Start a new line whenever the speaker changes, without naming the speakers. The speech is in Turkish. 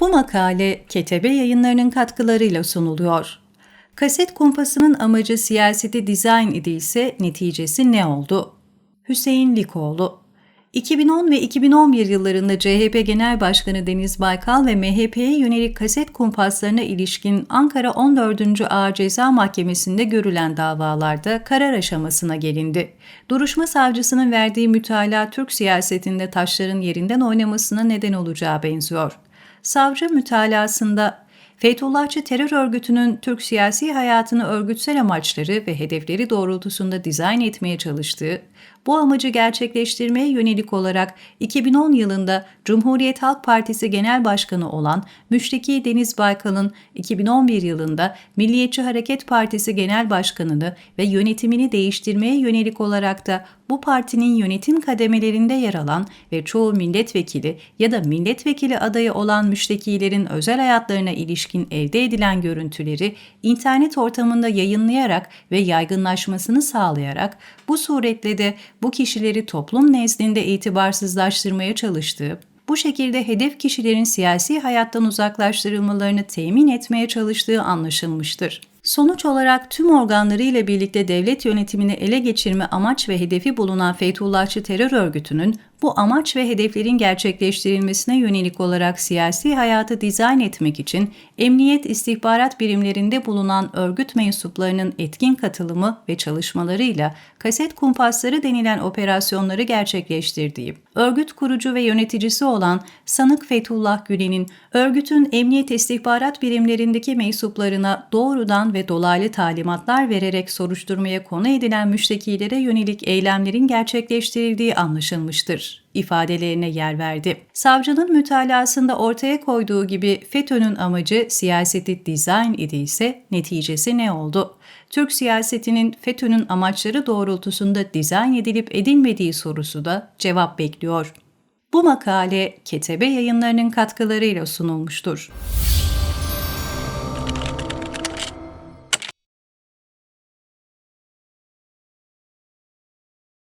Bu makale Ketebe yayınlarının katkılarıyla sunuluyor. Kaset kumpasının amacı siyaseti dizayn idiyse neticesi ne oldu? Hüseyin Likoğlu 2010 ve 2011 yıllarında CHP Genel Başkanı Deniz Baykal ve MHP'ye yönelik kaset kumpaslarına ilişkin Ankara 14. Ağır Ceza Mahkemesi'nde görülen davalarda karar aşamasına gelindi. Duruşma savcısının verdiği mütalaa Türk siyasetinde taşların yerinden oynamasına neden olacağı benziyor. Savcı mütalasında Fethullahçı terör örgütünün Türk siyasi hayatını örgütsel amaçları ve hedefleri doğrultusunda dizayn etmeye çalıştığı, bu amacı gerçekleştirmeye yönelik olarak 2010 yılında Cumhuriyet Halk Partisi Genel Başkanı olan Müşteki Deniz Baykal'ın 2011 yılında Milliyetçi Hareket Partisi Genel Başkanını ve yönetimini değiştirmeye yönelik olarak da bu partinin yönetim kademelerinde yer alan ve çoğu milletvekili ya da milletvekili adayı olan müştekilerin özel hayatlarına ilişkin elde edilen görüntüleri internet ortamında yayınlayarak ve yaygınlaşmasını sağlayarak bu suretle de bu kişileri toplum nezdinde itibarsızlaştırmaya çalıştığı, bu şekilde hedef kişilerin siyasi hayattan uzaklaştırılmalarını temin etmeye çalıştığı anlaşılmıştır. Sonuç olarak tüm organlarıyla birlikte devlet yönetimini ele geçirme amaç ve hedefi bulunan Feytullahçı terör örgütünün bu amaç ve hedeflerin gerçekleştirilmesine yönelik olarak siyasi hayatı dizayn etmek için emniyet istihbarat birimlerinde bulunan örgüt mensuplarının etkin katılımı ve çalışmalarıyla kaset kumpasları denilen operasyonları gerçekleştirdiği, örgüt kurucu ve yöneticisi olan Sanık Fethullah Gülen'in örgütün emniyet istihbarat birimlerindeki mensuplarına doğrudan ve dolaylı talimatlar vererek soruşturmaya konu edilen müştekilere yönelik eylemlerin gerçekleştirildiği anlaşılmıştır ifadelerine yer verdi. Savcının mütalasında ortaya koyduğu gibi FETÖ'nün amacı siyaseti dizayn idiyse neticesi ne oldu? Türk siyasetinin FETÖ'nün amaçları doğrultusunda dizayn edilip edilmediği sorusu da cevap bekliyor. Bu makale Ketebe yayınlarının katkılarıyla sunulmuştur.